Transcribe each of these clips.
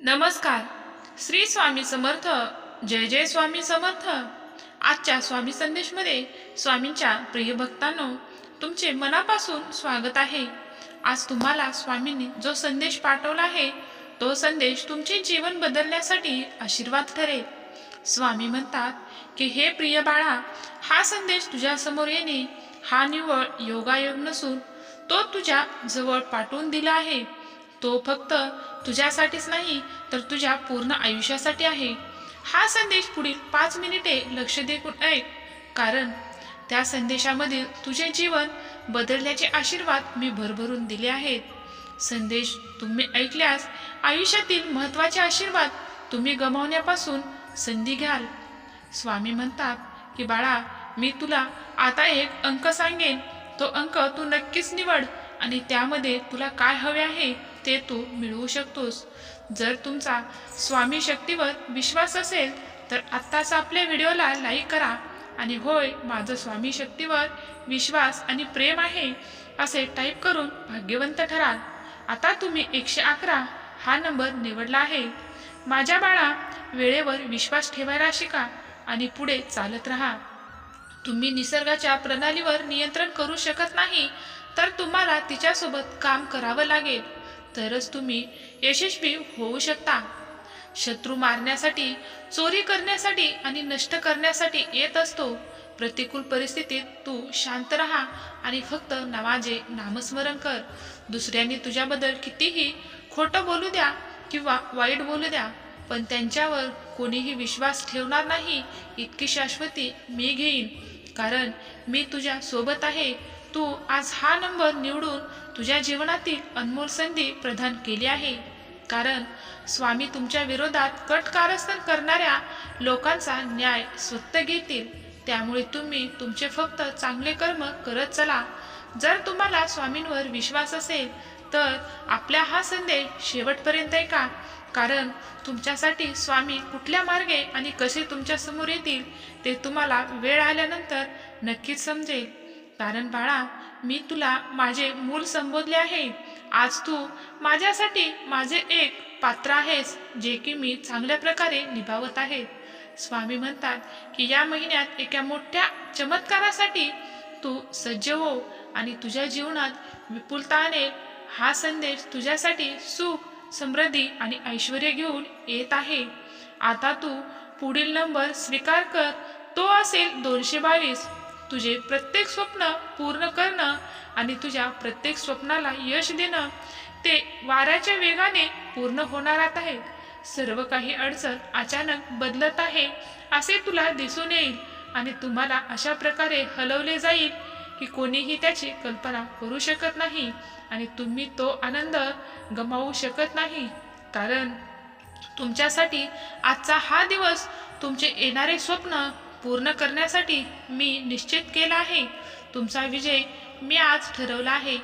नमस्कार. श्री स्वामी समर्थ जय जय स्वामी समर्थ. आजच्या स्वामी संदेशमध्ये स्वामींच्या प्रिय भक्तांनो तुमचे मनापासून स्वागत आहे. आज तुम्हाला स्वामींनी जो संदेश पाठवला आहे तो संदेश तुमचे जीवन बदलण्यासाठी आशीर्वाद ठरेल. स्वामी म्हणतात की हे प्रिय बाळा हा संदेश तुझ्यासमोर येणे हा निव्वळ योगायोग नसून तो तुझ्या जवळ पाठवून दिला आहे. तो फक्त तुझ्यासाठीच नाही तर तुझ्या पूर्ण आयुष्यासाठी आहे. हा संदेश पुढील पाच मिनिटे लक्ष देऊन ऐक कारण त्या संदेशामधील तुझे जीवन बदलण्याचे आशीर्वाद मी भरभरून दिले आहेत. संदेश तुम्ही ऐकल्यास आयुष्यातील महत्त्वाचे आशीर्वाद तुम्ही गमावण्यापासून संधी घ्याल. स्वामी म्हणतात की बाळा मी तुला आता एक अंक सांगेन. तो अंक तू नक्कीच निवड आणि त्यामध्ये तुला काय हवे आहे ते तू मिळवू शकतोस. जर तुमचा स्वामी शक्तीवर विश्वास असेल तर आत्ताच आपल्या व्हिडिओला लाईक करा आणि होय माझं स्वामी शक्तीवर विश्वास आणि प्रेम आहे असे टाईप करून भाग्यवंत ठराल. आता तुम्ही एकशे अकरा हा नंबर निवडला आहे. माझ्या बाळा वेळेवर विश्वास ठेवायला शिका आणि पुढे चालत राहा. तुम्ही निसर्गाच्या प्रणालीवर नियंत्रण करू शकत नाही तर तुम्हाला तिच्यासोबत काम करावं लागेल. तरच तुम्ही यशस्वी होऊ शकता. शत्रू मारण्यासाठी चोरी करण्यासाठी आणि नष्ट करण्यासाठी येत असतो. प्रतिकूल परिस्थितीत तू शांत राहा आणि फक्त नावाजे नामस्मरण कर. दुसऱ्यांनी तुझ्याबद्दल कितीही खोटं बोलू द्या किंवा वाईट बोलू द्या पण त्यांच्यावर कोणीही विश्वास ठेवणार नाही इतकी शाश्वती मी घेईन. कारण मी तुझ्या सोबत आहे तू आज हा नंबर निवडून तुझ्या जीवनातील अनमोल संधी प्रदान केली आहे. कारण स्वामी तुमच्या विरोधात कट कारस्थान करणाऱ्या लोकांचा न्याय स्वत घेतील. त्यामुळे तुम्ही तुमचे फक्त चांगले कर्म करत चला. जर तुम्हाला स्वामींवर विश्वास असेल तर आपल्या हा संदेश शेवटपर्यंत ऐका. कारण तुमच्यासाठी स्वामी कुठल्या मार्गे आणि कसे तुमच्यासमोर येतील ते तुम्हाला वेळ आल्यानंतर नक्कीच समजेल. कारण बाळा मी तुला माझे मूल संबोधले आहे. आज तू माझ्यासाठी माझे एक पात्र आहेस जे की मी चांगल्या प्रकारे निभावत आहे. स्वामी म्हणतात की या महिन्यात एका मोठ्या चमत्कारासाठी तू सज्ज हो आणि तुझ्या जीवनात विपुलता आणेल हा संदेश तुझ्यासाठी सुख समृद्धी आणि ऐश्वर घेऊन येत आहे. आता तू पुढील नंबर स्वीकार कर. तो असेल दोनशे बावीस. तुझे प्रत्येक स्वप्न पूर्ण करणं आणि तुझ्या प्रत्येक स्वप्नाला यश देणं ते वाऱ्याच्या वेगाने पूर्ण होणार आहे. सर्व काही अडचण अचानक बदलत आहे असे तुला दिसून येईल आणि तुम्हाला अशा प्रकारे हलवले जाईल की कोणीही त्याची कल्पना करू शकत नाही आणि तुम्ही तो आनंद गमावू शकत नाही. कारण तुमच्यासाठी आजचा हा दिवस तुमचे येणारे स्वप्न पूर्ण करण्यासाठी मी निश्चित केला आहे. तुमचा विजय मी आज ठरवला आहे.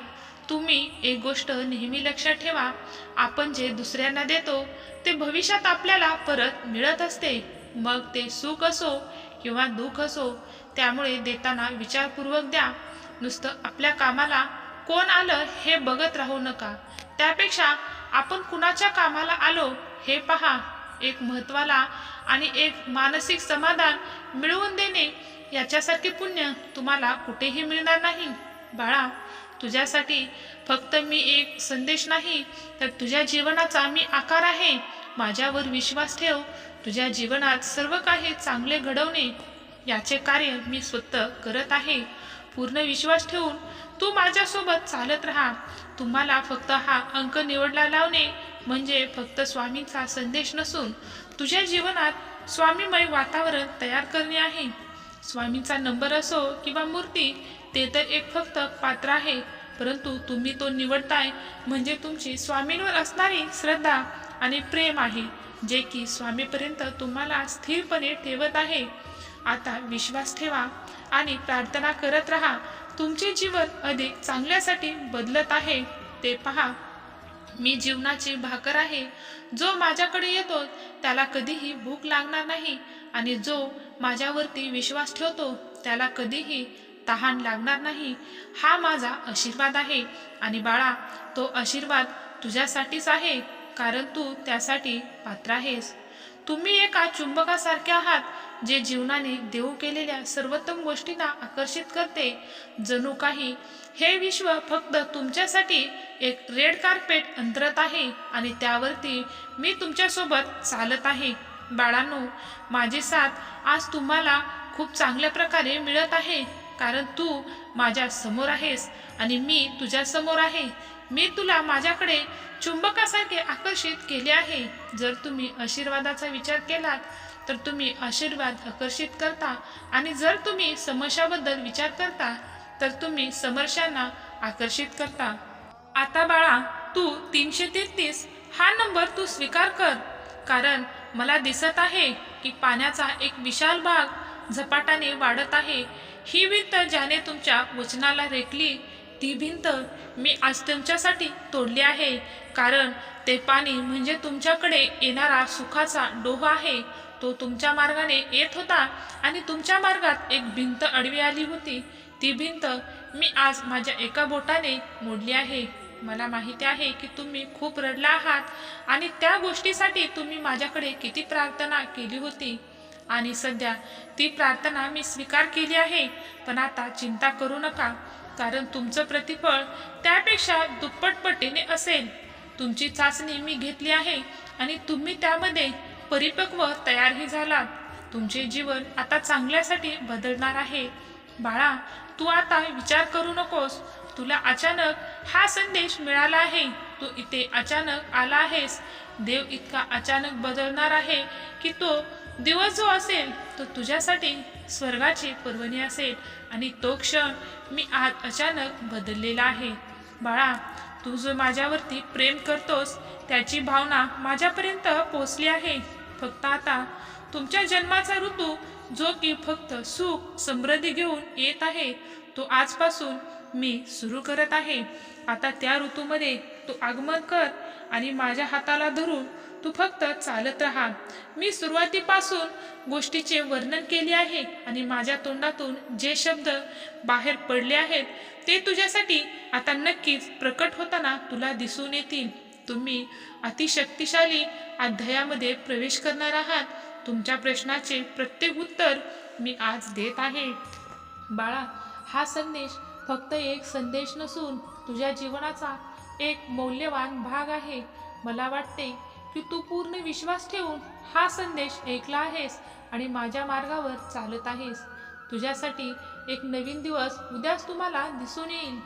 तुम्ही एक गोष्ट नेहमी लक्षात ठेवा. आपण जे दुसऱ्यांना देतो ते भविष्यात आपल्याला परत मिळत असते. मग ते सुख असो किंवा दुःख असो त्यामुळे देताना विचारपूर्वक द्या. नुसतं आपल्या कामाला कोण आलं हे बघत राहू नका. त्यापेक्षा आपण कुणाच्या कामाला आलो हे पहा. एक महत्त्वाला आणि एक मानसिक समाधान मिळवून देणे याच्यासारखे पुण्य तुम्हाला कुठेही मिळणार नाही. बाळा तुझ्यासाठी फक्त मी एक संदेश नाही तर तुझ्या जीवनाचा मी आकार आहे. माझ्यावर विश्वास ठेव. तुझ्या जीवनात सर्व काही चांगले घडवणे याचे कार्य मी स्वतः करत आहे. पूर्ण विश्वास ठेवून तू माझ्यासोबत चालत राहा. तुम्हाला फक्त हा अंक निवडला लावणे म्हणजे फक्त स्वामींचा संदेश नसून तुझ्या जीवनात स्वामीमय वातावरण तयार करणे आहे. स्वामींचा नंबर असो किंवा मूर्ती ते तर एक फक्त पात्र आहे परंतु तुम्ही तो निवडताय म्हणजे तुमची स्वामींवर असणारी श्रद्धा आणि प्रेम आहे जे की स्वामीपर्यंत तुम्हाला स्थिरपणे ठेवत आहे. आता विश्वास ठेवा आणि प्रार्थना करत राहा. तुमचे जीवन अधिक चांगल्यासाठी बदलत आहे. ते पहा. मी जीवनाची भाकर आहे. जो माझ्याकडे येतो त्याला कधीही भूक लागणार नाही आणि जो माझ्यावरती विश्वास ठेवतो त्याला कधीही तहान लागणार नाही. हा माझा आशीर्वाद आहे. आणि बाळा तो आशीर्वाद तुझ्यासाठीच आहे कारण तू त्यासाठी पात्र आहेस. तुम्ही एका चुंबकासारखे आहात जे जीवनाने देऊ केलेल्या सर्वोत्तम गोष्टींना आकर्षित करते. जणू काही हे विश्व फक्त तुमच्यासाठी एक रेड कार्पेट अंतरत आहे आणि त्यावरती मी तुमच्यासोबत चालत आहे. बाळांनो माझी साथ आज तुम्हाला खूप चांगल्या प्रकारे मिळत आहे. कारण तू माझ्यासमोर आहेस आणि मी तुझ्या समोर आहे. मी तुला माझ्याकडे चुंबकासारखे आकर्षित केले आहे. जर तुम्ही आशीर्वादाचा विचार केलात तर तुम्ही आशीर्वाद आकर्षित करता आणि जर तुम्ही समस्याबद्दल विचार करता तर तुम्ही समस्यांना आकर्षित करता. आता बाळा तू तीनशे तेहतीस हा नंबर तू स्वीकार कर. कारण मला दिसत आहे की पाण्याचा एक विशाल भाग झपाट्याने वाढत आहे. ही भिंत ज्याने तुमच्या वचनाला रेखली ती भिंत मी आज तुमच्यासाठी तोडली आहे. कारण ते पाणी म्हणजे तुमच्याकडे येणारा सुखाचा डोह आहे. तो तुमच्या मार्गाने येत होता आणि तुमच्या मार्गात एक भिंत अडवी आली होती. ती भिंत मी आज माझ्या एका बोटाने मोडली आहे. मला माहिती आहे की तुम्ही खूप रडला आहात आणि त्या गोष्टीसाठी तुम्ही माझ्याकडे किती प्रार्थना केली होती. आणि सध्या ती प्रार्थना मी स्वीकार केली आहे पण आता चिंता करू नका कारण तुमचं प्रतिफळ त्यापेक्षा दुप्पट पटीने असेल. तुमची चाचणी मी घेतली आहे आणि तुम्ही त्यामध्ये परिपक्व तयारही झालात तुमचे जीवन आता चांगल्यासाठी बदलणार आहे. बाळा तू आता विचार करू नकोस. तुला अचानक हा संदेश मिळाला आहे. तू इथे अचानक आला आहेस. देव इतका अचानक बदलणार आहे की तो दिवस जो असेल तो तुझ्यासाठी स्वर्गाची पर्वणी असेल आणि तो क्षण मी आज अचानक बदललेला आहे. बाळा तू जो माझ्यावरती प्रेम करतोस त्याची भावना माझ्यापर्यंत पोचली आहे. फक्त आता तुमच्या जन्माचा ऋतू जो की फक्त सुख समृद्धी घेऊन येत आहे तो आजपासून मी सुरू करत आहे. आता त्या ऋतूमध्ये तू आगमन कर आणि माझ्या हाताला धरून तू फक्त चालत राहा. मी सुरुवातीपासून गोष्टीचे वर्णन केले आहे आणि माझ्या तोंडातून जे शब्द बाहेर पडले आहेत ते तुझ्यासाठी आता नक्कीच प्रकट होताना तुला दिसून येतील. तुम्ही अतिशक्तिशाली अध्यायामध्ये प्रवेश करणार आहात. तुमच्या प्रश्नाचे प्रत्येक उत्तर मी आज देत आहे. बाळा हा संदेश फक्त एक संदेश नसून तुझ्या जीवनाचा एक मौल्यवान भाग आहे. मला वाटते की तू पूर्ण विश्वास ठेवून हा संदेश ऐकला आहेस आणि माझ्या मार्गावर चालत आहेस. तुझ्यासाठी एक नवीन दिवस उद्याच तुम्हाला दिसून येईल.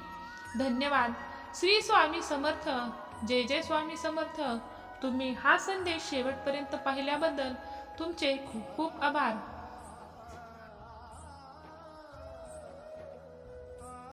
धन्यवाद. श्री स्वामी समर्थ. जय जय स्वामी समर्थ. तुम्ही हा संदेश शेवटपर्यंत पाहिल्याबद्दल तुमचे खूप खूप आभार.